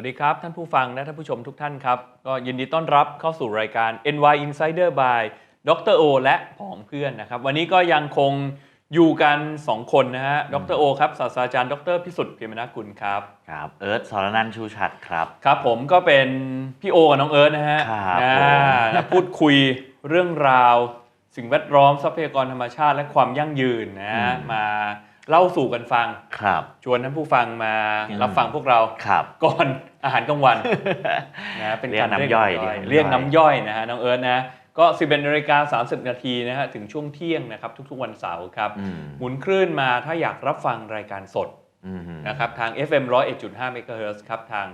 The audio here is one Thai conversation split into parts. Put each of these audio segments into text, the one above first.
วัสดีครับ ท่านผู้ฟังและท่านผู้ชมทุกท่านครับ ก็ยินดีต้อนรับเข้าสู่รายการ NY Insider by ดรโอและผองเพื่อนนะครับ วันนี้ก็ยังคงอยู่กัน 2 คนนะฮะดรโอครับศาสตราจารย์ดรพิสุทธิ์เพียรมนากุลครับครับเอิร์ธสรนันท์ชูชัดครับ ครับผมก็เป็นพี่โอกับน้องเอิร์ธนะฮะครับนะผมและพูดคุยเรื่องราว สิ่งแวดล้อมทรัพยากรธรรมชาติและความยั่งยืนนะฮะมา เล่าสู่กันฟัง ครับ ชวนท่านผู้ฟังมาอืม รับฟังพวกเราครับ ก่อนอาหารกลางวันนะเป็นการเรียกน้ำย่อยเรีเรียยกกน้ำน้ำย่ย่ออยยนะฮะน้องเอิร์ธนะก็11นาฬิกา30นาทีนะฮะถึงช่วงเที่ยงนะครับทุกๆวันเสาร์ครับ อืมหมุนคลื่นมาถ้าอยากรับฟังรายการสดอืมนะครับทาง FM 101.5 MHz ครับทาง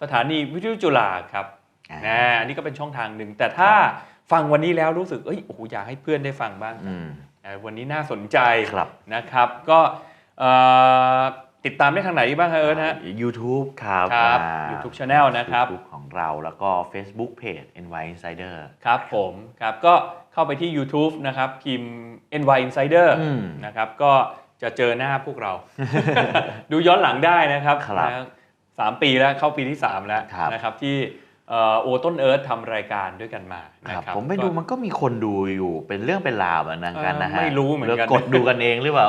สถานีวิทยุจุฬาครับ อ่า นะอันนี้ก็เป็นช่องทางหนึ่ง แต่ถ้าฟังวันนี้แล้วรู้สึกเอ้ยโอ้โหอยากให้เพื่อนได้ฟังบ้าง อืมนะ วันนี้น่าสนใจครับนะครับ ก็เอ่อติดตามได้ทางไหนบ้างครับเอิร์ธฮะ YouTube ครับครับอ่า YouTube Channel นะครับ YouTube ของเราแล้วก็ Facebook Page NY Insider ครับผมครับก็เข้าไปที่ YouTube นะครับพิมพ์ NY Insider อืมนะครับก็จะเจอหน้าพวกเรา ดูย้อนหลังได้นะครับครับนะสามปีแล้วเข้าปีที่ 3 แล้วครับนะครับที่เอ่อ โอต้นเอิร์ธทำรายการด้วยกันมาคนะรับครับผมไปดูก็มันก็มีคนดูอยู่เป็นเรื่องเป็นราวเหมือนกันนะฮะเออไม่รู้เหมือนกันแล้วกดดูกันเองหรือเปล่า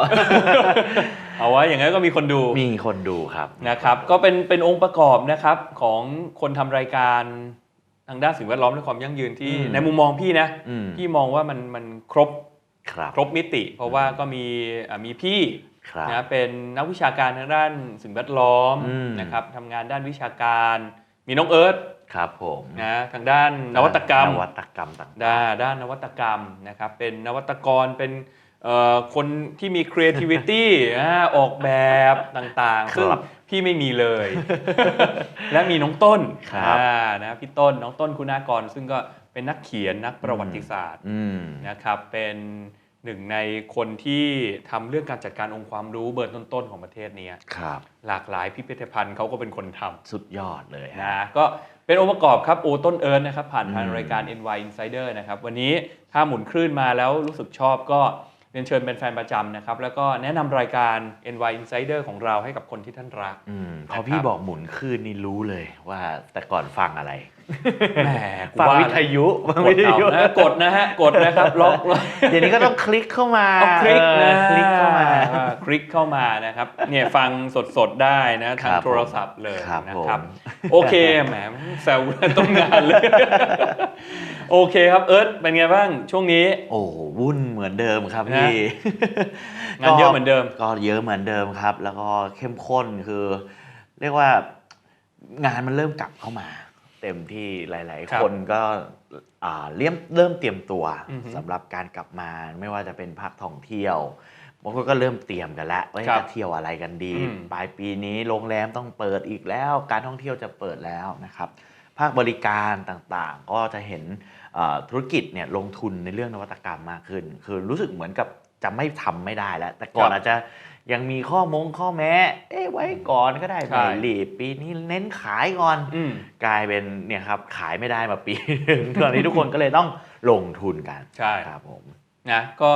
เอาไว้อย่างนั้นก็มีคนดูมีคนดูครับนะครับ ก็เป็นเป็นองค์ประกอบนะครับของคนทำรายการทางด้านสิ่งแวดล้อมและความยั่งยืนที่อืมในมุมมองพี่นะอืมพี่มองว่ามันมันครบครับครบมิติ เพราะว่าก็มีอะมีพี่ครับนะเป็นนักวิชาการทางด้านสิ่งแวดล้อมอืมนะครับทำงานด้านวิชาการ มีน้องเอิร์ธ ครับผมนะทางด้านนวัตกรรมนวัตกรรมต่างด้านด้านนวัตกรรมนะครับเป็นนวัตกรเป็นเอ่อคนที่มี creativity อ่าออกแบบต่างๆซึ่งพี่ไม่มีเลย และมีน้องต้นครับอ่านะพี่ต้นน้องต้นคุณากร ซึ่งก็เป็นนักเขียนนักประวัติศาสตร์อืมนะครับเป็นหนึ่งในคนที่ทำเรื่องการจัดการองค์ความรู้เบอร์ต้น ๆ ของประเทศเนี้ยครับ หลากหลายพิพิธภัณฑ์เขาก็เป็นคนทสุดยอดเลยำฮะนะก็ เป็นองค์ประกอบครับโอต้นเอิร์นนะครับผ่านทางอืมรายการ NY Insider นะครับวันนี้ถ้าหมุนคลื่นมาแล้วรู้สึกชอบก็เรียนเชิญเป็นแฟนประจำนะครับ แล้วก็แนะนำรายการ NY Insider ของเราให้กับคนที่ท่านรักอืมพนะครัอบพี่บอกหมุนคลื่นนี่รู้เลยว่าแต่ก่อนฟังอะไรแหมกูฟังว่าวิทยุฟังกวิดทเอายุนะกดนะฮะกดนะครับล็อกล็อกเดี๋ยวนี้ก็ต้องคลิกเข้ามาเอาคลิกนะเออคลิกเข้ามาอ่คลิกเข้ามานะครับเนี่ยฟังสดๆได้นะทางครับโทรศัพท์เลยครับนะครับผมโอเคแหมแซวต้นงานเลย โอเคครับเอิร์ธเป็นไงบ้างช่วงนี้ โอ้โหวุ่นเหมือนเดิมครับนะพี่งานเยอะเหมือนเดิม ก็เยอะเหมือนเดิมครับ แล้วก็เข้มข้นคือ เรียกว่างานมันเริ่มกลับเข้ามา เต็มที่หลายครัๆบคนก็อ่าเริ่มเริ่มเตรียมตัวอือฮึสำหรับการกลับมาไม่ว่าจะเป็นภาคท่องเที่ยวบางคนก็เริ่มเตรียมกันแล้วว่าครับจะเที่ยวอะไรกันดีอืมปลายปีนี้โรงแรมต้องเปิดอีกแล้ว การท่องเที่ยวจะเปิดแล้วนะครับ ภาคบริการต่างๆ ก็จะเห็นเอ่อธุรกิจเนี่ยลงทุนในเรื่องนวัตกรรมมากขึ้น คือรู้สึกเหมือนกับจะไม่ทำไม่ได้แล้ว แต่ก่อนครับอาจจะ ยังมีข้อมงข้อแม้ เอ้ไว้ก่อนก็ได้ใช่ ไม่รีบปีนี้เน้นขายก่อน อืมกลายเป็นเนี่ยครับขายไม่ได้มาปีหนึ่งตอนนี้ทุกคนก็เลยต้องลงทุนกันใช่ ครับผม นะก็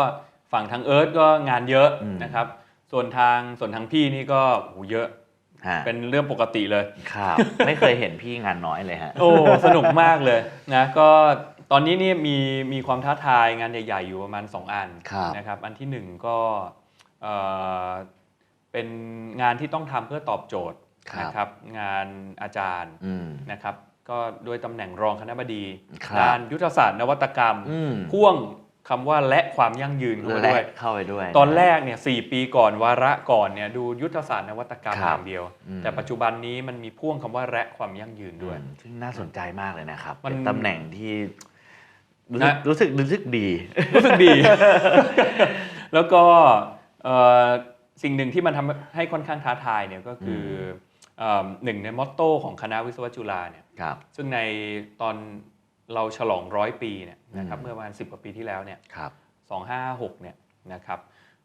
ฝั่งทางเอิร์ธก็งานเยอะอืม นะครับ ส่วนทางส่วนทางพี่นี่ก็โอ้โหเยอะฮะเป็นเรื่องปกติเลย ครับ ไม่เคยเห็นพี่งานน้อยเลยฮะ โอ้สนุกมากเลยนะก็ตอนนี้เนี่ยมีมีความท้าทายงานใหญ่ ๆ อยู่ประมาณ 2 อันครับ นะครับอันที่ 1 ก็ เอ่อเป็นงานที่ต้องทำเพื่อตอบโจทย์ครับนะครับงานอาจารย์อืมนะครับก็ด้วยตำแหน่งรองคณบดีครับด้านยุทธศาสตร์นวัตกรรมอืมพ่วงคำว่าและความยั่งยืนเข้ามาและด้วยเข้าไปด้วย ตอนแรกเนี่ยสปีก่อนวาระก่อนเนี่ยดูยุทธศาสตร์นวัตกรรมคอรับย่างเดียวอืมแต่ปัจจุบันนี้มันมีพ่วงคำว่าและความยั่งยืนด้วยอืมซึ่งน่าสนใจมากเลยนะครับมันเป็นตำแหน่งที่รู้สึกนะรู้สึกรู้สึกดี รู้สึกดี แล้วก็เอ่อ สิ่งหนึ่งที่มันทำให้ค่อนข้างท้าทายเนี่ยก็คือเอ่อหนึ่งในมอตโต้ของคณะวิศวะจุฬาเนี่ยครับซึ่งในตอนเราฉลองร้อยปีเนี่ยนะครับอืมเมื่อประมาณ10กว่าปีที่แล้วเนี่ยครับ256เนี่ยนะครับ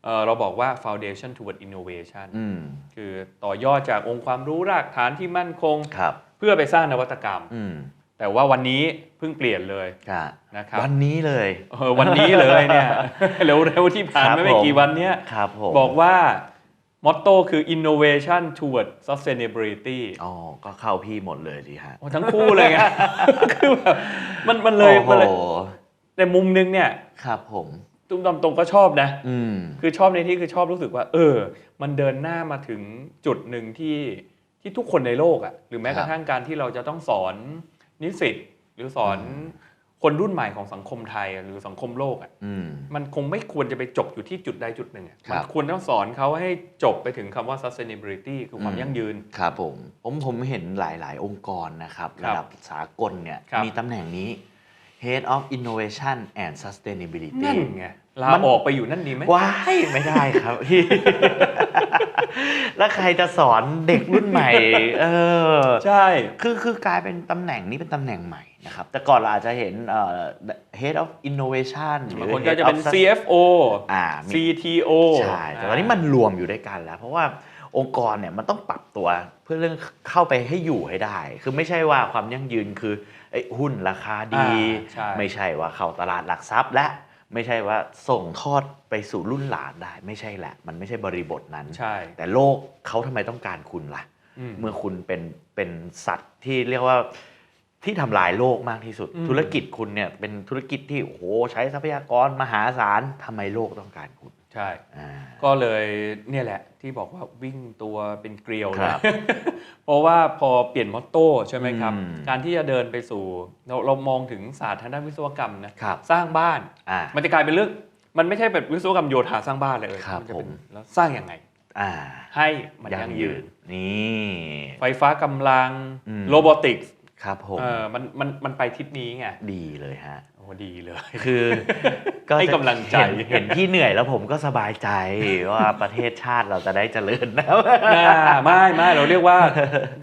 เอ่อเราบอกว่า foundation toward innovation อืมคือต่อยอดจากองค์ความรู้รากฐานที่มั่นคงครับเพื่อไปสร้างนวัตกรรมอืม แต่ว่าวันนี้เพิ่งเปลี่ยนเลยค่ะนะครับวันนี้เลยเออวันนี้เลยเนี่ยเร็วๆที่ผ่านครับมาไม่ผมกี่วันเนี้ยครับผมบอกว่ามอตโต้คือ innovation toward sustainability อ๋อ ก็เข้าพี่หมดเลยดีฮะโอ้ทั้งคู่เลยไงคือแบบมันมันเลยโอ้โหมันเลยแต่มุมนึงเนี่ยครับผมตุ้มตามตรงก็ชอบนะอืมคือชอบในที่คือชอบรู้สึกว่า เออ มันเดินหน้ามาถึงจุดหนึ่งที่ที่ทุกคนในโลกอะ่ะหรือแม้คกรับระทั่งการที่เราจะต้องสอน นิสิตหรือสอนคนรุ่นใหม่ของสังคมไทยอะหรือสังคมโลกอะ่ะอืมมันคงไม่ควรจะไปจบอยู่ที่จุดใดจุดหนึ่งอะครับมันควรต้องสอนเขาให้จบไปถึงคำว่า sustainability คือความอืมยั่งยืน ครับผม ผมผมเห็นหลาย ๆ องค์กรนะครับครัระบดับสากลเนี่ยครับมีตำแหน่งนี้ Head of Innovation and Sustainability นั่นไงลามันออกไปอยู่นั่นดีไหมว้ายไม่ได้ครับพี่ แล้วใครจะสอนเด็กรุ่นใหม่ เออใช่คือคือกลายเป็นตำแหน่งนี้เป็นตำแหน่งใหม่นะครับ แต่ก่อนเราอาจจะเห็นเอ่อ Head of Innovation หรืบางอ คนก็ Head จะเป็น of Sus- CFO อ่ามี CTO ใช่แต่ตอนนี้มันรวมอยู่ด้วยกันแล้ว เพราะว่าองค์กรเนี่ยมันต้องปรับตัวเพื่อเรื่องเข้าไปให้อยู่ให้ได้ คือไม่ใช่ว่าความยั่งยืนคือไอ้หุ้นราคาดี อ่าใช่ ไม่ใช่ว่าเข้าตลาดหลักทรัพย์และ ไม่ใช่ว่าส่งทอดไปสู่รุ่นหลานได้ไม่ใช่แหละ มันไม่ใช่บริบทนั้น ใช่ แต่โลกเขาทำไมต้องการคุณล่ะอืมเมื่อคุณเป็นเป็นสัตว์ที่เรียกว่าที่ทำลายโลกมากที่สุดอืมธุรกิจคุณเนี่ยเป็นธุรกิจที่โอ้โหใช้ทรัพยากรมหาศาลทำไมโลกต้องการคุณ ใช่อ่าก็เลยเนี่ยแหละที่บอกว่าวิ่งตัวเป็นเกลียวครับนะเพราะว่าพอเปลี่ยนมอตโต้ใช่ไหมครับอืมการที่จะเดินไปสู่เราเรามองถึงศาสตร์ทางด้านวิศวกรรมนะครับสร้างบ้านอ่ามันจะกลายเป็นเรื่องมันไม่ใช่แบบวิศวกรรมโยธาสร้างบ้านเลยครับมัจะเป็นผมแล้วสร้างยังไงอ่าให้มันยั่งยืนนี่ไฟฟ้ากำลังอืมโรบอติกส์ครับผมเออมันมันมันไปทิศนี้ไงดีเลยฮะโอ้ ดีเลย คือให้จะกำลังใจเห็นเห็นพี่เหนื่อยแล้วผมก็สบายใจว่าประเทศชาติเราจะได้เจริญนะน่าไม่ไม่เราเรียกว่า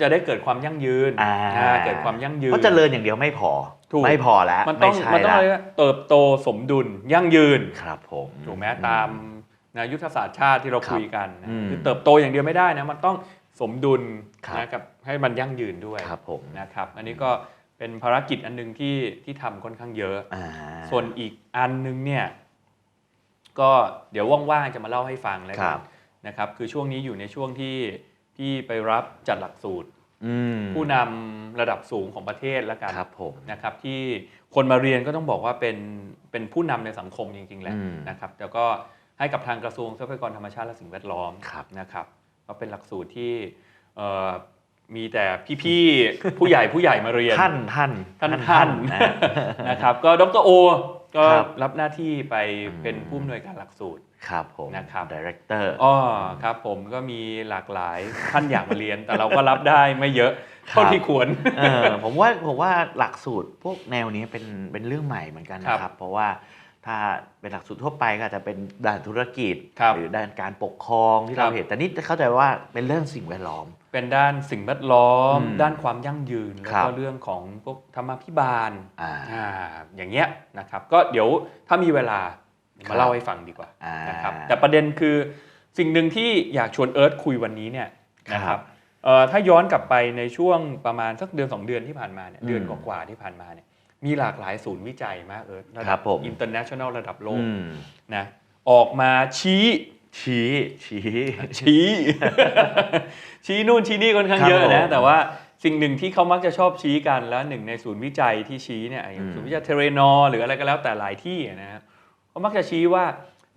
จะได้เกิดความยั่งยืนอ่าอ่าเกิดความยั่งยืนเพราะเจริญอย่างเดียวไม่พอถูกไม่พอแล้วมันต้องไใช่มันต้องละอะไรนะเติบโตสมดุลยั่งยืนครับผมถูกไหมตามนะยุทธศาสตร์ชาติที่เราครับคุยกันนะอืมคือเติบโตอย่างเดียวไม่ได้นะมันต้องสมดุลครับนะกับให้มันยั่งยืนด้วยครับผมนะครับ อันนี้ก็ เป็นภารกิจอันหนึงที่ที่ทำค่อนข้างเยอะอ่าส่วนอีกอันหนึงเนี่ย ก็เดี๋ยวว่างๆจะมาเล่าให้ฟังแล้วคกัรันบนะครับ คือช่วงนี้อยู่ในช่วงที่ที่ไปรับจัดหลักสูตรอืมผู้นำระดับสูงของประเทศแล้วกันครับผมนะครับ ที่คนมาเรียนก็ต้องบอกว่าเป็นเป็นผู้นำในสังคมจริงๆแหละอืมนะครับแล้วก็ให้กับทางกระทรวงทรัพยากรธรรมชาติและสิ่งแวดล้อมครับนะครับก็เป็นหลักสูตรที่เอ่อ มีแต่พี่ๆผู้ใหญ่ผู้ใหญ่มาเรียนท่านท่านท่านท่านนะนะครับ ก็ดรโอ ก็ครับรับหน้าที่ไปอืมเป็นผู้อำนวยการหลักสูตรครับผมนะครับดีเรคเตอร์อ๋อครับผมก็มีหลากหลายท่านอยากมาเรียน แต่เราก็รับได้ไม่เยอะเท่าที่ควรเออผมว่าผมว่าหลักสูตรพวกแนวนี้เป็นเป็นเรื่องใหม่เหมือนกันนะคครัรับบเพราะว่าถ้าเป็นหลักสูตรทั่วไปก็อาจจะเป็นด้านธุรกิจครับหรือด้านการปกครองที่ครัเราบเห็น แต่นี่เข้าใจว่าเป็นเรื่องสิ่งแวดล้อม เป็นด้านสิ่งแวดล้อม อืมด้านความยั่งยืน แล้วครัก็บเรื่องของพวกธรรมาภิบาลอ่าอ่าอย่างเงี้ยนะครับ ก็เดี๋ยวถ้ามีเวลาครัมาบ เล่าให้ฟังดีกว่า อ่านนะครับแต่ประเด็นคือสิ่งหนึ่งที่อยากชวนเอิร์ธคุยวันนี้เนี่ยนะคครัรับบเอ่อถ้าย้อนกลับไปในช่วงประมาณสักเดือน 2 เดือนที่ผ่านมาเนี่ยอืมเดือนกว่าๆที่ผ่านมาเนี่ยมีหลากหลายศูนย์วิจัยมากเอิร์ธระครัดับผม international ระดับโลกอืม นะออกมาชี้ ชี้ชี้ชี้ ชี้นู่นชี้นี่ค่อนข้างครับเยอะผนะมแต่ว่าสิ่งหนึ่งที่เขามักจะชอบชี้กันแล้วหนึ่งในศูนย์วิจัยที่ชี้เนี่ยอย่างอืมศูนย์วิจัยเทเรนอหรืออะไรก็แล้วแต่หลายที่นะครับเขามักจะชี้ว่า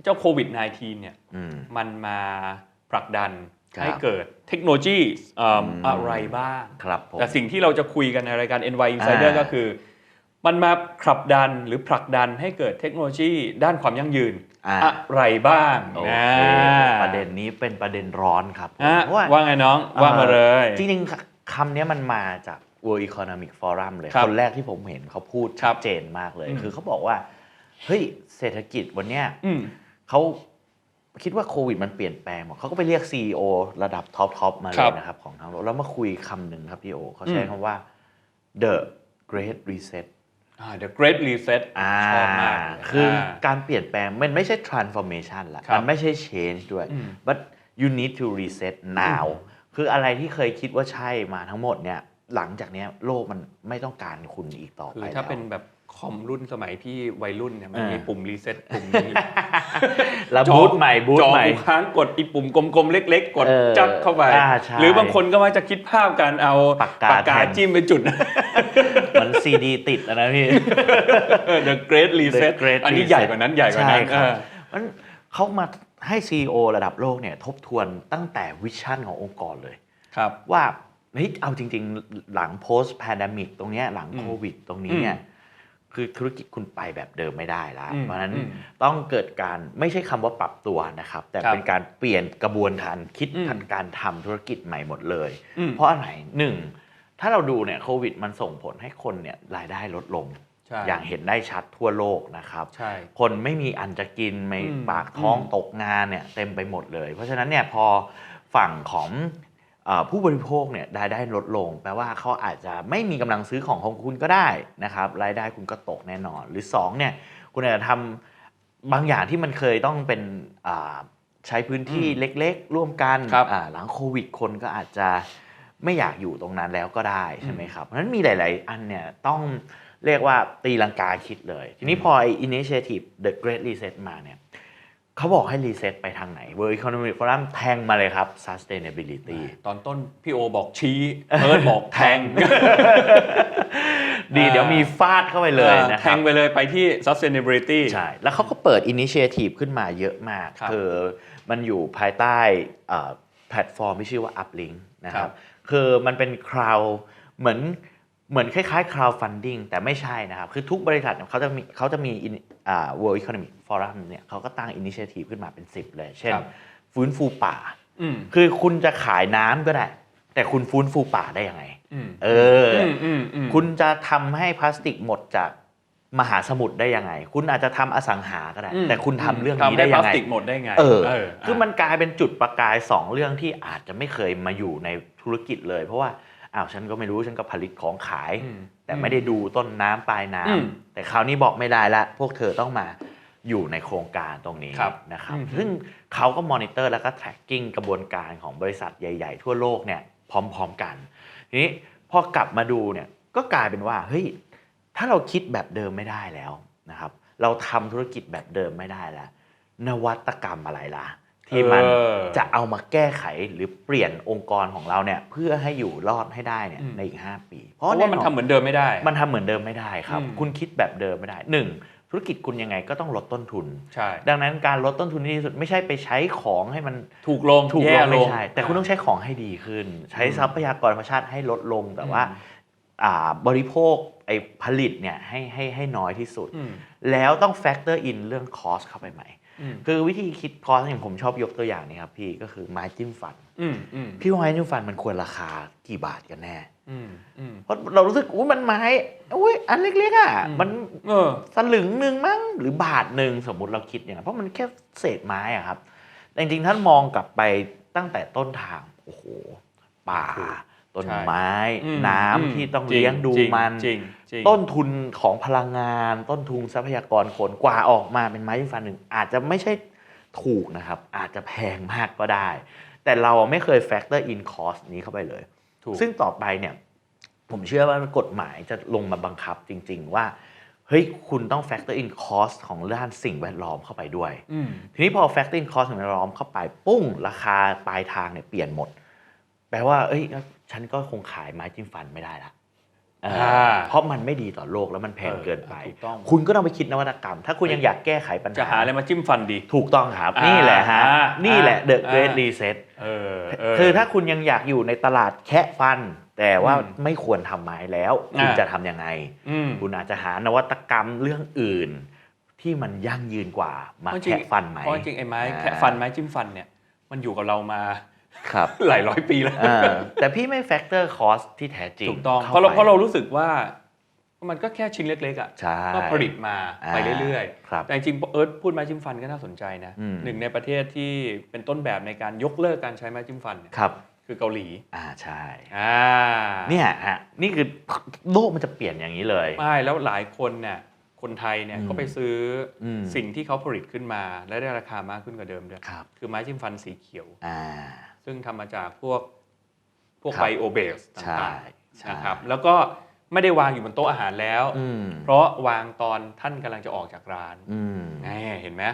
เจ้าโควิด -19 เนี่ยอืมมันมาผลักดันครับให้เกิดเทคโนโลยีเอิ่มอืมอะไรบ้างครับผมแต่สิ่งที่เราจะคุยกันในรายการ NY Insider อ่าก็คือ มันมาขับดันหรือผลักดันให้เกิดเทคโนโลยีด้านความยั่งยืนอ่า อะไรบ้างโอนะเคประเด็นนี้เป็นประเด็นร้อนครับผมฮะเพราะว่าว่าไงน้องว่ามาเลย จริงๆคำนี้มันมาจาก World Economic Forum เลย ครับคนแรกที่ผมเห็นเขาพูดครัชับดเจนมากเลย อืม คือเขาบอกว่า เฮ้ย เศรษฐกิจวันเนี้ยอืม เขาคิดว่าโควิดมันเปลี่ยนแปลงหมดเขาก็ไปเรียก CEO ระดับท็อปทอปมาเลครัยบนะครับ ของทางโลกแล้วมาคุยคำหนึ่งครับพี่โอเขาใช้อืม คำว่า the great reset อ่า The Great Reset อ่าชอบมากเลยคืออาการเปลี่ยนแปลงมันไม่ใช่ transformation ละครับมันไม่ใช่ change ด้วยอืม but you need to reset now อืมคืออะไรที่เคยคิดว่าใช่มาทั้งหมดเนี่ยหลังจากเนี้ยโลกมันไม่ต้องการคุณอีกต่อคืไปอถ้าแล้วเป็นแบบ คอมรุ่นสมัยพี่วัยรุ่นเนี่ยมันอ่ามีมีปุ่มรีเซ็ตปุ่มนี้แล้วจอบูทใหม่บูทจอใหม่กูค้างกดอีปุ่มกลมๆเล็ก ๆ กดเออจัดเข้าไปอ่าใช่หรือบางคนก็มักจะคิดภาพการเอาปากกาแทนจิ้มไปจุดเหมือนซีดีติดอะนะพี่ The Great Reset The Great อันนี้ Reset ใหญ่กว่านั้นใหญ่กว่านั้นใช่ครับเออมันเขามาให้ CEO ระดับโลกเนี่ยทบทวนตั้งแต่วิชั่นขององค์กรเลยครับว่าเฮ้ยเอาจริง ๆ หลัง post pandemic ตรงเนี้ยหลังอืมโควิด ตรงนี้เนี่ย คือธุรกิจคุณไปแบบเดิมไม่ได้แล้ว อืมเพราะฉะนั้นอืมต้องเกิดการไม่ใช่คำว่าปรับตัวนะครับ แต่ครับเป็นการเปลี่ยนกระบวนการคิดอืม ทันการทำธุรกิจใหม่หมดเลย อืมเพราะอะไรหนึ่งถ้าเราดูเนี่ยโควิดมันส่งผลให้คนเนี่ยรายได้ลดลง ใช่ อย่างเห็นได้ชัดทั่วโลกนะครับ ใช่ คนไม่มีอันจะกินไม่อืมปากท้องอืม ตกงานเนี่ยเต็มไปหมดเลย เพราะฉะนั้นเนี่ยพอฝั่งของเออ ผู้บริโภคเนี่ยรายได้ลดลง แปลว่าเขาอาจจะไม่มีกำลังซื้อของของคุณก็ได้นะครับรายได้คุณก็ตกแน่นอน หรือสองเนี่ยคุณอาจจะทำบางอย่างที่มันเคยต้องเป็นอ่าใช้พื้นที่อืมเล็กๆ ร่วมกันครับอ่าหลังโควิดคนก็อาจจะไม่อยากอยู่ตรงนั้นแล้วก็ได้ใช่ไหมอืมครับเพราะฉะนั้นมีหลาย ๆ อันเนี่ยต้องเรียกว่าตีลังกาคิดเลย ทีนี้พอไอ้ initiative the great reset มาเนี่ย เขาบอกให้รีเซ็ตไปทางไหน World Economic Forum แทงมาเลยครับ sustainability ตอนต้นพี่โอบอกชี้เอิร์ธบอกแทง ดีเดี๋ยวมีฟาดเข้าไปเลยนะคแทรับงไปเลยไปที่ sustainability ใช่ แล้วเขาก็เปิด initiative ขึ้นมาเยอะมากครับคือมันอยู่ภายใต้เอ่อแพลตฟอร์มที่ชื่อว่า Uplink นะคครัรับบคือมันเป็น crowd เหมือน เหมือนคล้ายๆ crowdfunding แต่ไม่ใช่นะครับ คือทุกบริษัทเนี่ยเขาจะมีเขาจะมี in- อ่า World Economic Forum เนี่ยเขาก็ตั้ง initiative ขึ้นมาเป็น 10 เลย เช่นครับฟื้นฟูป่าอืมคือคุณจะขายน้ำก็ได้ แต่คุณฟื้นฟูป่าได้ยังไงอืมเอออมอืมอืมคุณจะทำให้พลาสติกหมดจากมหาสมุทรได้ยังไง คุณอาจจะทำอสังหาก็ได้อืมแต่คุณทำเรื่องทำนี้ให้ได้พยัลางสไงติกหมดได้ไงเออเออ คือมันกลายเป็นจุดประกายสองเรื่องที่อาจจะไม่เคยมาอยู่ในธุรกิจเลย เพราะว่า อ้าวฉันก็ไม่รู้ฉันก็ผลิตของขายอืมแต่ไม่ได้ดูต้นน้ำปลายน้ำอืมแต่คราวนี้บอกไม่ได้ละพวกเธอต้องมาอยู่ในโครงการตรงนี้ครับนะครับอืมซึ่งเขาก็มอนิเตอร์แล้วก็ tracking กระบวนการของบริษัทใหญ่ ๆ ทั่วโลกเนี่ยพร้อม ๆกัน ทีนี้พอกลับมาดูเนี่ยก็กลายเป็นว่าเฮ้ยถ้าเราคิดแบบเดิมไม่ได้แล้วนะครับ เราทำธุรกิจแบบเดิมไม่ได้แล้ว นวัตกรรมอะไรล่ะ ที่มันเออจะเอามาแก้ไขหรือเปลี่ยนองค์กรของเราเนี่ยเพื่อให้อยู่รอดให้ได้เนี่ยอืมในอีก 5 ปี เพราะว่ามันแอทำเหมือนเดิมไม่ได้ มันทำเหมือนเดิมไม่ได้ครับอืมคุณคิดแบบเดิมไม่ได้หนึ่งธุรกิจคุณยังไงก็ต้องลดต้นทุน ใช่ ดังนั้นการลดต้นทุนที่ดีที่สุดไม่ใช่ไปใช้ของให้มันถูกลงถูกลแย่งไม่ใช่ แต่คุณต้องใช้ของให้ดีขึ้น ใช้อืมทรัพยากรธรรมชาติให้ลดลงแต่ว่าอืมอ่าบริโภคไอ้ผลิตเนี่ยให้ให้ให้น้อยที่สุดอืมแล้วต้องแฟกเตอร์อินเรื่องคอสเข้าไปใหม่อืม คือวิธีคิดคอสอย่างผมชอบยกตัวอย่างนี้ครับพี่ก็คือไม้จิ้มฟันอืมอืมพี่ว่าไม้จิ้มฟันมันควรราคากี่บาทกันแน่อืมอืมเพราะเรารู้สึกอุ้ยมันไม้อุ้ยอันเล็กๆอะอืมมันเออสลึงหนึ่งมั้งหรือบาทหนึ่งสมมุติเราคิดอย่างนั้นเพราะมันแค่เศษไม้อะครับแต่จริงๆท่านมองกลับไปตั้งแต่ต้นทางโอ้โหป่า ต้นใช่ไม้อืมน้ำอืมที่ต้องจริงเลี้ยงดูจริงมันจริงจริงต้นทุนของพลังงาน ต้นทุนทรัพยากรคนกว่าออกมาเป็นไม้จิ้มฟันหนึ่งอาจจะไม่ใช่ถูกนะครับ อาจจะแพงมากก็ได้ แต่เราไม่เคยแฟกเตอร์อินคอสนี้เข้าไปเลยถูกซึ่งต่อไปเนี่ย ผมเชื่อว่ากฎหมายจะลงมาบังคับจริง ๆ ว่าเฮ้ยคุณต้อง factor in cost ของด้านสิ่งแวดล้อมเข้าไปด้วยอืมทีนี้พอ factor in cost สิ่งแวดล้อมเข้าไปปุ้งราคาปลายทางเนี่ยเปลี่ยนหมด แปลว่าเอ้ยงั้น ฉันก็คงขายไม้จิ้มฟันไม่ได้ละเอออาเพราะมันไม่ดีต่อโลกแล้วมันแพงเกินไปถูกต้อง คุณก็ต้องไปคิดนวัตกรรม ถ้าคุณยังอยากแก้ไขปัญหาจะหา อะไรมาจิ้มฟันดี ถูกต้องครับอ่านี่นี่แหละฮะ อ่านี่แหละ the อ่า great reset เออเคือถ้าคุณยังอยากอยู่ในตลาดแคะฟัน แต่ว่าอืมไม่ควรทำไม้แล้ว คุณอ่า จะทำยังไง อืม คุณอาจจะหานวัตกรรมเรื่องอื่น ที่มันยั่งยืนกว่ามาเพราะจริง แคะฟันไหม เพราะจริงไอ้ไม้อ่าแคะฟันไม้จิ้มฟันเนี่ยมันอยู่กับเรามา ครับหลายร้อยปีแล้วเออแต่พี่ไม่แฟกเตอร์คอสที่แท้จริงถูกต้องข้เพราะเราไปเพราะเรารู้สึกว่ามันก็แค่ชิ้นเล็กๆอะใช่ก็ผลิตมาอ่าไปเรื่อยครับๆแต่จริงๆเอิร์ธพูดไม้จิ้มฟันก็น่าสนใจนะอืมหนึ่งในประเทศที่เป็นต้นแบบในการยกเลิกการใช้ไม้จิ้มฟันเนี่ยครับคือเกาหลี อ่าใช่อ่าเนี่ยฮะนี่คือโลกมันจะเปลี่ยนอย่างนี้เลยไม่แล้วหลายคนเนี่ยคนไทยเนี่ยอืมก็ไปซื้ออมสิ่งที่เขาผลิตขึ้นมา และได้ราคามากขึ้นกว่าเดิมด้วยครับคือไม้จิ้มฟันสีเขียวอ่า ซึ่งทำมาจากพวกพวกครับ ไบโอเบสใช่ต่างใช่ๆนะครับแล้วก็ไม่ได้วางอยู่บนโต๊ะอาหารแล้ว อืม เพราะวางตอนท่านกำลังจะออกจากร้านอืมแน่เห็นไหม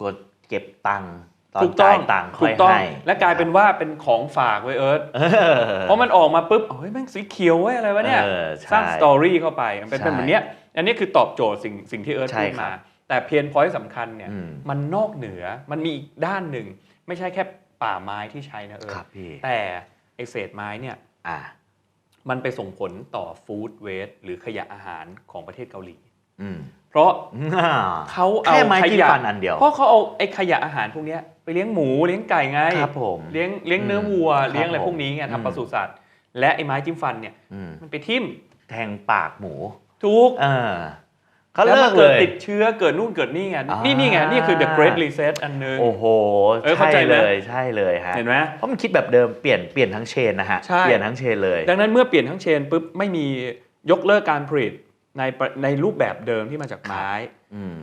กดเก็บตังค์ตอนถูกต้จ่าอยงตังค์ค่ถูอยกต้อง ให้และกลายเป็นว่าเป็นของฝากไว้ยเอิร์ธเออ เพราะมันออกมาปุ๊บเฮ้ยแม่งสีเขียวเว้ยอะไรวะเนี่ย เออใช่สร้างสตอรี่เข้าไปมันเป็นใช่เป็นแบบเนี้ยอันนี้คือตอบโจทย์สิ่งสิ่งที่เอิร์ธใช่พูดครัมาบแต่เพียนพอยต์สำคัญเนี่ยอืม มันนอกเหนือมันมีอีกด้านหนึ่ง ไม่ใช่แค่ ป่าไม้ที่ใช้นะเอิคร์รัธบพี่ แต่ไอเศษไม้เนี่ยอ่า มันไปส่งผลต่อฟู้ดเวสหรือขยะอาหารของประเทศเกาหลี อืมเพราะอ่าเขาเอาแค่ไม้ขจิ้มยะฟันอันเดียว เพราะเขาเอาไอ้ขยะอาหารพวกเนี้ยไปเลี้ยงหมูเลี้ยงไก่ไงครับผมเลี้ยงเลี้ยงเนื้ออืมวัวครับเลี้ยงอะไรผมพวกนี้ไงอืม ทำปศุสัตว์และไอ้ไม้จิ้มฟันเนี่ยอืมมันไปทิ่มแทงปากหมู ทุก เออ เขาแล้วเลิมักนเกิเลดยติดเชื้อเกิดนู่นเกิดนี่ไงอ่านี่ นี่นี่ไงนี่คือ the great reset อันหนึง โอ้โหเออเข้าใช่ใจไหม เลยใช่เลยฮะเห็นไหม เพราะมันคิดแบบเดิมเปลี่ยนเปลี่ยนทั้งเชนนะฮะใช่ เปลี่ยนทั้งเชนเลย ดังนั้นเมื่อเปลี่ยนทั้งเชนปุ๊บไม่มียกเลิกการผลิตในประในรูปแบบเดิมที่มาจากไม้ อืม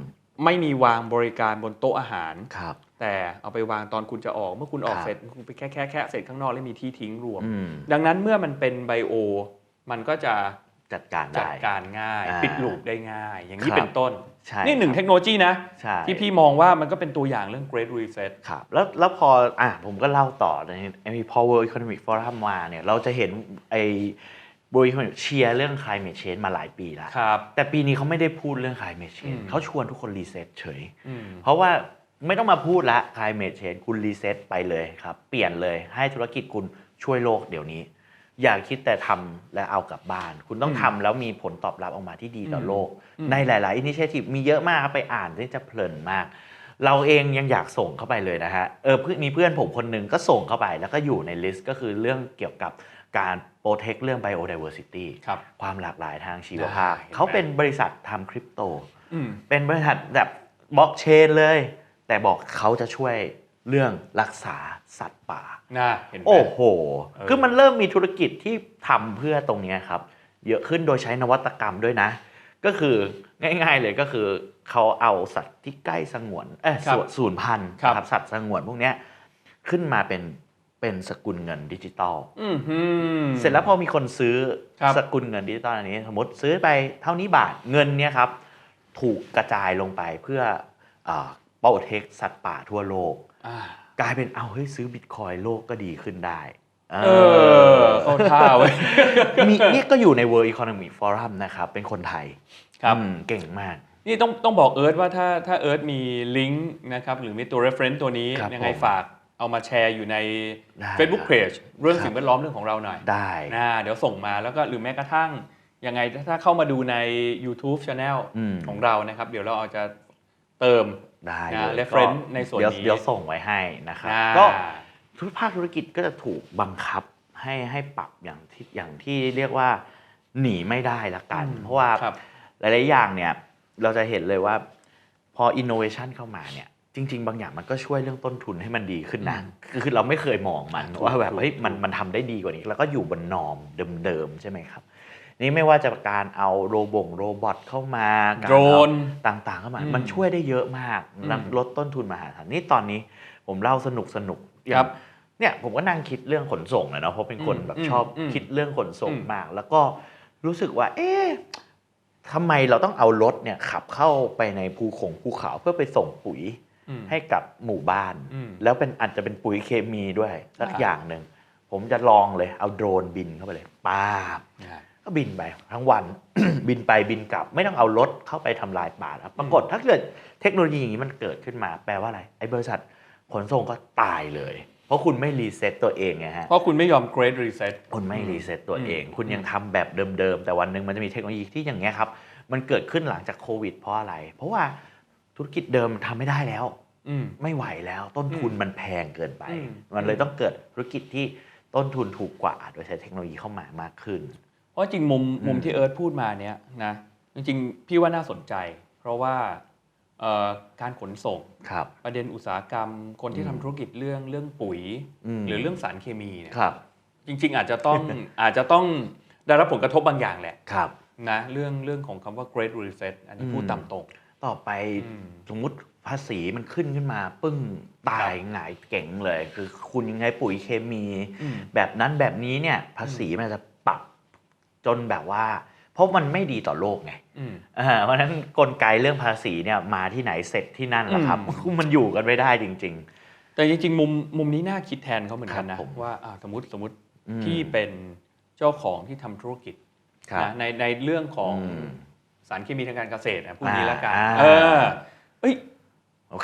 ไม่มีวางบริการบนโต๊ะอาหาร ครับ แต่เอาไปวางตอนคุณจะออกเมื่อคุณออกครับ เสร็จคุณไปแค่แค่แค่เสร็จข้างนอกแล้วมีที่ทิ้งรวม อืม ดังนั้นเมื่อมันเป็นไบโอ มันก็จะ จัดการจัดได้ การง่าย อ่าปิดลูปได้ง่าย อย่างนี้ครับเป็นต้น ใช่นี่หนึ่งคเทรับคโนโลยีนะ ใช่ที่พี่มองว่ามันก็เป็นตัวอย่างเรื่อง Great Reset ครับแล้วแล้วพออะผมก็เล่าต่อในไอ้พอ World Economic Forum มาเนี่ยเราจะเห็นไอ้ World Economic เชียร์เรื่อง climate change มาหลายปีแล้ว ครับ แต่ปีนี้เขาไม่ได้พูดเรื่อง climate อื change มเขาชวนทุกคนรีเซ็ตเฉย อืม เพราะว่าไม่ต้องมาพูดละ climate change คุณรีเซ็ตไปเลยครับ เปลี่ยนเลยให้ธุรกิจคุณช่วยโลกเดี๋ยวนี้ อย่าคิดแต่ทำและเอากลับบ้าน คุณต้องอืมทำแล้วมีผลตอบรับออกมาที่ดีต่ออมโลกอืมในหลาย ๆ อินิเชทีฟมีเยอะมากครับไปอ่านที่จะเพลินมาก เราเองยังอยากส่งเข้าไปเลยนะฮะเออเพื่อนมีเพื่อนผมคนหนึ่งก็ส่งเข้าไปแล้วก็อยู่ในลิสต์ก็คือเรื่องเกี่ยวกับการโปรเทคเรื่อง biodiversity ครับความหลากหลายทางชีวภาพได้เห็นไหมเขาเป็นบริษัททำคริปโตอืมเป็นบริษัทแบบบล็อกเชนเลย แต่บอกเขาจะช่วย เรื่องรักษาสัตว์ป่าน่าเห็นไหม โอ้โห เออ คือมันเริ่มมีธุรกิจที่ทำเพื่อตรงเนี้ยครับ เยอะขึ้นโดยใช้นวัตกรรมด้วยนะ ก็คือง่ายๆเลยก็คือเขาเอาสัตว์ที่ใกล้สงวนเอ้ยครับสูสูญพันธุ์ครับนะครับ สัตว์สงวนพวกเนี้ยขึ้นมาเป็นเป็นสกุลเงินดิจิตอล อืมฮึมเสร็จแล้วพอมีคนซื้อครับสกุลเงินดิจิตอลอันนี้ สมมติซื้อไปเท่านี้บาทเงินเนี่ยครับ ถูกกระจายลงไปเพื่อโปรเทคสัตว์ป่าทั่วโลกอ่า กลายเป็นเอาเฮ้ยซื้อบิตคอยโลกก็ดีขึ้นได้ เออเข้าท่าเว้ยมีนี่ก็อยู่ใน World Economic Forum นะครับ เป็นคนไทยครับอืมเก่งมาก นี่ต้องต้องบอกเอิร์ธว่าถ้าถ้าเอิร์ธมีลิงก์นะครับ หรือมีตัว reference ตัวนี้ครับยังไงผมฝากเอามาแชร์อยู่ในได้ Facebook ครับ Page เรื่องครับสิ่งแวดล้อมเรื่องของเราหน่อย ได้นะเดี๋ยวส่งมาแล้วก็หรือแม้กระทั่งยังไงถ้าเข้ามาดูใน YouTube Channel อืมของเรานะครับ เดี๋ยวเราเอาจะเติม ได้นะเลย reference ก็ในส่วนเดี๋ยวนี้ เดี๋ยวส่งไว้ให้นะครับอ่า ก็ทุกภาคธุรกิจก็จะถูกบังคับให้ให้ปรับอย่างที่อย่างที่เรียกว่าหนีไม่ได้ละกัน อืมเพราะว่า ครับ หลาย ๆ อย่างเนี่ยเราจะเห็นเลยว่าพอ innovation เข้ามาเนี่ยจริง ๆ บางอย่างมันก็ช่วยเรื่องต้นทุนให้มันดีขึ้นนะอืมคือคือเราไม่เคยมองมันถูกว่าแบบถูกเฮ้ยมันถูก มันทำได้ดีกว่านี้ แล้วก็อยู่บนนอมเดิม ๆ ใช่ไหมครับ นี่ไม่ว่าจะการเอาโรบงโรบอทเข้ามาการโดรเอานต่างๆเข้ามาอืมมันช่วยได้เยอะมากอืมลดต้นทุนมหาศาลนี่ตอนนี้ผมเล่าสนุกสนุกๆอย่าครังบเนี่ยผมก็นั่งคิดเรื่องขนส่งนะเนาะเพราะเป็นคนอืมแบบอืมชอบอืมคิดเรื่องขนส่งอืมมาก แล้วก็รู้สึกว่า เอ๊ะทำไมเราต้องเอารถเนี่ยขับเข้าไปในภูขงภูเขาเพื่อไปส่งปุ๋ยอืมให้กับหมู่บ้านอืมแล้วเป็นอาจจะเป็นปุ๋ยเคมีด้วยสักอ่าอย่างหนึ่งผมจะลองเลยเอาโดรนบินเข้าไปเลยป้าบนะ ก็บินไปทั้งวัน บินไปบินกลับ ไม่ต้องเอารถเข้าไปทำลายป่าแล้วปรากฏถ้าเกิดเทคโนโลยีอย่างนี้มันเกิดขึ้นมา แปลว่าอะไรไอ้บริษัทขนส่งก็ตายเลย เพราะคุณไม่รีเซ็ตตัวเองไงฮะเพราะคุณไม่ยอม Great Reset คุณไม่รีเซ็ตตัวเองอืมคุณยังทำแบบเดิมๆ แต่วันหนึ่งมันจะมีเทคโนโลยีที่อย่างเงี้ยครับมันเกิดขึ้นหลังจากโควิด เพราะอะไร เพราะว่าธุรกิจเดิมทำไม่ได้แล้วอืมไม่ไหวแล้วต้นทุนอืมมันแพงเกินไปอืมมันเลยต้องเกิดธุรกิจที่ต้นทุนถูกกว่า โดยใช้เทคโนโลยีเข้ามามากขึ้นเพ ราะจริงมุมอืมมุมที่เอิร์ธพูดมาเนี้ยนะจริงๆ พี่ว่าน่าสนใจ เพราะว่าเอ่อการขนส่งครับประเด็นอุตสาหกรรม คนที่อืทำมธุรกิจเรื่องเรื่องปุ๋ยมหรือเรื่องสารเคมีเนี่ยครับจริง ๆ อาจจะต้องอาจจะต้องได้รับผลกระทบบางอย่างแหละครับนะเรื่องเรื่องของคำว่า Great Reset อันนี้อืมพูดตามตรงต่อไปอืมสมมุติภาษีมันขึ้นขึ้นมา ปึ้งตายหงายเก่งเลย คือคุณยังไงปุ๋ยเคมีอืมแบบนั้นแบบนี้เนี่ยภาษีมันจะปรับจ นแบบว่าพเพราะมันไม่ดีต่อโลกไงอืมอ่าเพราะฉะนั้นกลไกเรื่องภาษีเนี่ยมาที่ไหนเสร็จที่นั่นแหละครับอืมมันอยู่กันไม่ได้จริงแต่จริงๆมุมมุมนี้น่าคิดแทนเขาเหมือนกันครันะบผมว่าอ่าสมมติสมมติอืมพี่เป็นเจ้าของที่ทำธุรกิจๆครับนะในในเรื่องของอืมสารเคมีทางการเกษตรนะพูดนี้อ่าละกันอ่าเออเอ้ย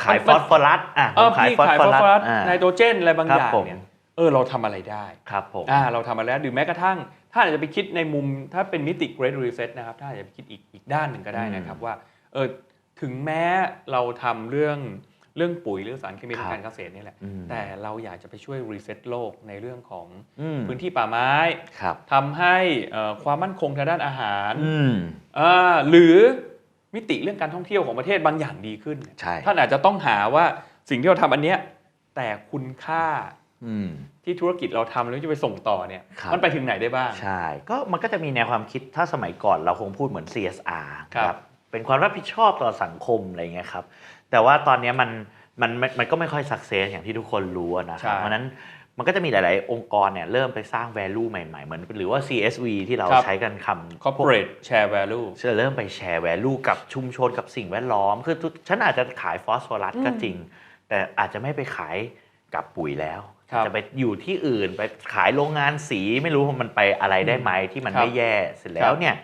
ขายมันฟอสฟอรัสอะเออผมขายพี่ฟอสขายฟฟออสรัสฟอรัสอ่าไนโตรเจนอะไรบางครับอย่างผมเนี่ยเออเราทำอะไรได้ครับผมอ่าเราทำอะไรได้หรือแม้กระทั่ง ถ้าอาจจะไปคิดในมุมถ้าเป็นมิติ Great Reset นะครับถ้าอาจจะไปคิดอีกอีกด้านหนึ่งก็ได้นะครับว่าเออถึงแม้เราทำเรื่องเรื่องปุ๋ยเรื่องสารเคมีทางการเกษตรนี่แหละอืมแต่เราอยากจะไปช่วยรีเซ็ตโลกในเรื่องของอืมพื้นที่ป่าไม้ครับทำให้เอ่อความมั่นคงทางด้านอาหารอืมอ่าหรือมิติเรื่องการท่องเที่ยวของประเทศบางอย่างดีขึ้นใช่ท่านอาจจะต้องหาว่าสิ่งที่เราทำอันเนี้ยแต่คุณค่าอืม ที่ธุรกิจเราทำแล้วจะไปส่งต่อเนี่ยครับ มันไปถึงไหนได้บ้าง ใช่ ก็มันก็จะมีแนวความคิดถ้าสมัยก่อนเราคงพูดเหมือน CSR ครับ เป็นความรับผิดชอบต่อสังคมอะไรเงี้ยครับ แต่ว่าตอนเนี้ยมันมันมันมันก็ไม่ค่อยสักเซสอย่างที่ทุกคนรู้อะนะครับเพราะฉะนั้นมันก็จะมีหลาย ๆ องค์กรเนี่ยเริ่มไปสร้าง value ใหม่ ๆ เหมือนหรือว่า CSV ที่เราครับ ใช้กันคำ corporate share value จะเริ่มไปแชร์ value กับชุมชนกับสิ่งแวดล้อม คือทุกฉันอาจจะขายฟอสฟอรัสก็จริง แต่อาจจะไม่ไปขายกับปุ๋ยแล้วครับ จะไปอยู่ที่อื่นไปขายโรงงานสีไม่รู้ว่ามันไปอะไรได้ไหมที่มันครับไม่แย่เสร็จแล้ครัวบเนี่ย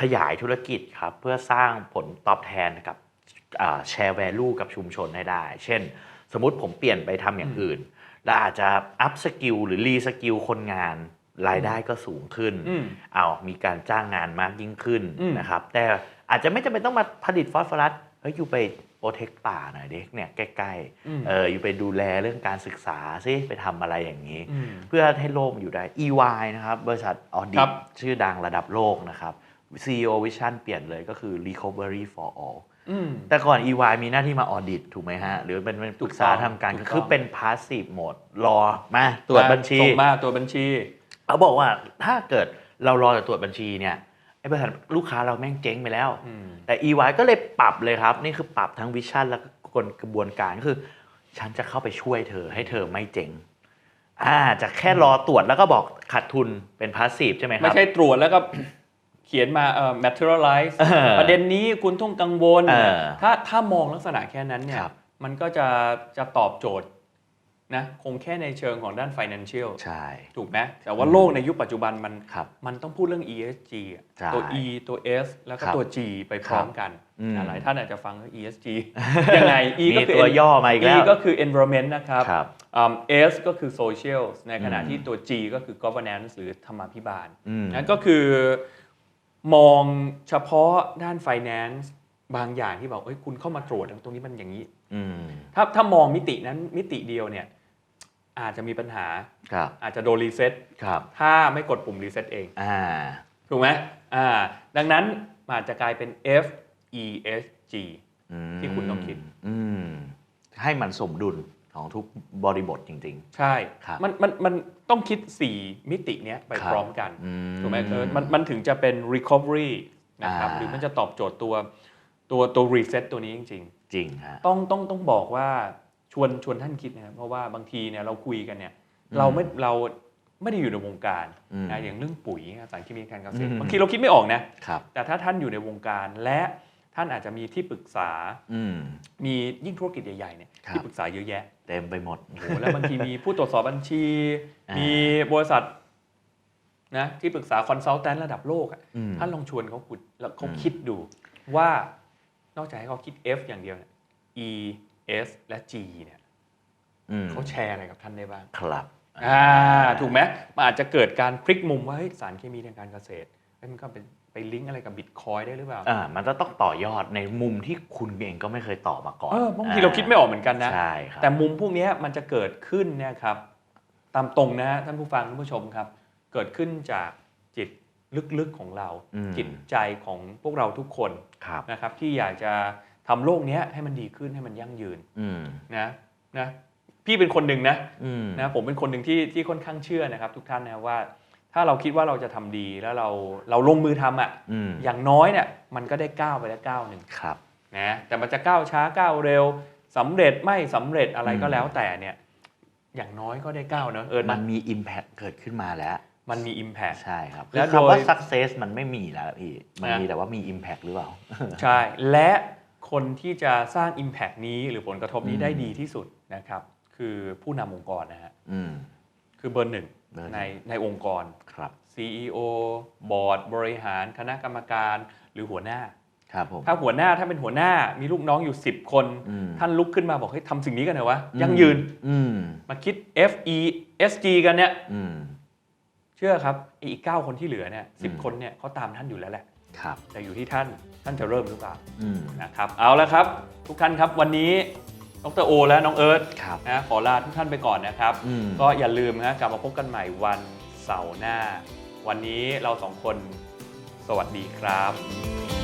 ขยายธุรกิจครับเพื่อสร้างผลตอบแทนกับแชร์ value กับชุมชนให้ได้ เช่น สมมติผมเปลี่ยนไปทำอย่างอื่น แล้วอาจจะอัพสกิลหรือรีสกิลคนงานรายได้ก็สูงขึ้นอืมเอามีการจ้างงานมากยิ่งขึ้นอืมนะครับ แต่อาจจะไม่จำเป็นต้องมาผลิตฟอสฟอรัสเฮ้ยอยู่ไปโปรเทคป่าหน่อยเด็กเนี่ยใกล้อืมๆเอออยู่ไปดูแลเรื่องการศึกษาซิไปทำอะไรอย่างนี้อืมเพื่อให้โลกมันอยู่ได้ EY นะครับ บริษัทออดิครัตบชื่อดังระดับโลกนะครับ CEO Vision เปลี่ยนเลยก็คือ Recovery for All อืมแต่ก่อน EY มีหน้าที่มาออดิตถูกไหมฮะ หรือเป็นเป็นปรึกษาถูกต้องทำการถูกต้องคือเป็น passive mode รอมาตรวจบัญชีส่งมาตรวจบัญชี เขาบอกว่าถ้าเกิดเรารอแต่ตรวจบัญชีเนี่ย ไอ้บริษัทลูกค้าเราแม่งเจ๊งไปแล้วอืมแต่ EY ก็เลยปรับเลยครับ นี่คือปรับทั้งวิชั่นแล้วก็กลกระบวนการก็คือ ฉันจะเข้าไปช่วยเธอให้เธอไม่เจ๊งอ่าจะแค่รอตรวจแล้วก็บอกขาดทุนเป็นพาสซีฟใช่ไหมคไม่รับใช่ตรวจแล้วก็เขียนมาเอ่อ materialize เออประเด็นนี้คุณต้องกังวลเออถ้าถ้ามองลักษณะแค่นั้นเนี่ยครับมันก็จะจะตอบโจทย์ นะคงแค่ในเชิงของด้าน financial ใช่ ถูกไหมแต่ว่าโลกในยุคปัจจุบันมันครับมันต้องพูดเรื่อง ESG อะใช่ตัว E ตัว S แล้วก็ครับตัว G ไปพร้อมกันอืมหลายท่านอาจจะฟังว่า ESG ยังไง E ก็มีคือตัวย่อมาอีก E แล้วก็คือ environment นะครับครับอืม S ก็คือ social ในขณะอืมที่ตัว G ก็คือ governance หรือธรรมาภิบาลอืมนั่นก็คือมองเฉพาะด้าน finance บางอย่างที่บอกเอ้ยคุณเข้ามาตรวจตรงนี้มันอย่างนี้อืมถ้าถ้ามองมิตินั้นมิติเดียวเนี่ย อาจจะมีปัญหา ครับ อาจจะโดนรีเซ็ตครับ ถ้าไม่กดปุ่มรีเซ็ตเอง อ่า ถูกไหมอ่า ดังนั้นมันอาจจะกลายเป็น F E S G อืมที่คุณต้องคิด อืม ให้มันสมดุลของทุกบริบทจริงใช่ครับมันมันมันต้องคิด 4 มิติเนี้ยไปครับพร้อมกันๆอืถูกไหมเออมันมันถึงจะเป็น recovery นะครับอ่าหรือมันจะตอบโจทย์ตัวตัวตัว reset ตัวนี้จริงจริงฮะๆต้องต้องต้องบอกว่า ชวนชวนท่านคิดนะครับเพราะว่าบางทีเนี่ยเราคุยกันเนี่ยเราไม่เราไม่ได้อยู่ในวงการอืมนะอย่างเรื่องปุ๋ยสารเคมีทางการเกษตรอืมบางทีเราคิดไม่ออกนะครับแต่ถ้าท่านอยู่ในวงการและท่านอาจจะมีที่ปรึกษาอืมมียิ่งธุรกิจใหญ่ๆเนี่ยครับที่ปรึกษาเยอะแยะ เต็มไปหมดโอ้โหแล้วบางทีมีผู้ตรวจสอบบัญชีอ่ามีมีบริษัทนะที่ปรึกษาคอนซัลแทนระดับโลกอะอืมท่านลองชวนเขาคุยแล้วเขาอืมคิดดูว่านอกจากให้เขาคิด F อย่างเดียวเนี่ย E S และ G เนี่ยอืมเขาแชร์อะไรกับท่านได้บ้าง ครับอ่าถูกไหมมันอาจจะเกิดการพลิกมุมว่าเฮ้ยสารเคมีทางการเกษตรเฮ้ยมันก็เป็นไปลิงก์อะไรกับบิตคอยได้หรือเปล่าอ่ามันจะต้องต่อยอดในมุมที่คุณเองก็ไม่เคยต่อมาก่อนเออบางทีเราคิดไม่ออกเหมือนกันนะใช่ครับแต่มุมพวกเนี้ยมันจะเกิดขึ้นเนี่ยครับตามตรงนะฮะท่านผู้ฟังท่านผู้ชมครับ เกิดขึ้นจากจิตลึกๆของเราอืมจิตใจของพวกเราทุกคนครับนะครับที่อยากจะ ทำโลกเนี้ยให้มันดีขึ้นให้มันยั่งยืนอืมนะนะพี่เป็นคนหนึ่งนะอืมนะผมเป็นคนหนึ่งที่ที่ค่อนข้างเชื่อนะครับ ทุกท่านนะว่า ถ้าเราคิดว่าเราจะทำดีแล้วเราเราลงมือทำอะอืมอย่างน้อยเนี่ยมันก็ได้ก้าวไปแล้วก้าวหนึ่งครับนะแต่มันจะก้าวช้าก้าวเร็วสำเร็จไม่สำเร็จอะไรก็อืมแล้วแต่เนี่ยอย่างน้อยก็ได้ก้าวเนอะเออมันะนมี Impact เกิดขึ้นมาแล้วมันมี Impact ใช่ครับแล้แล้ววคำว่าโดย success มันไม่มีแล้วพี่มันนะมีแต่ว่ามี impact หรือเปล่า ใช่ และ คนที่จะสร้าง Impact นี้หรือผลกระทบนี้อืมได้ดีที่สุดนะครับ คือผู้นำองค์กรนะฮะอืมคือเบอร์หนึ่งเบอร์หนึ่งในในองค์กรครับ CEO บอร์ดบริหารคณะกรรมการหรือหัวหน้าครับผมถ้าหัวหน้าถ้าเป็นหัวหน้ามีลูกน้องอยู่ 10 คนอืมท่านลุกขึ้นมาบอกให้ยทำสิ่งนี้กันหน่อยวะยั่งยืนอืมมาคิด F E S G กันเนี่ยอืมเชื่อครับไอ้อีก 9 คนที่เหลือเนี่ยสิอืมคนเนี่ยเขาตามท่านอยู่แล้วแหละ ครับแต่อยู่ที่ท่านท่านจะเริ่มหรือเปล่าอืม นะครับเอาละครับ ทุกท่านครับวันนี้ดรโอ และน้องเอิร์ธครับนะขอลาทุกท่านไปก่อนนะครับ อืม ก็อย่าลืมนะกลับมาพบกันใหม่วันเสาร์หน้า วันนี้เราสองคนสวัสดีครับ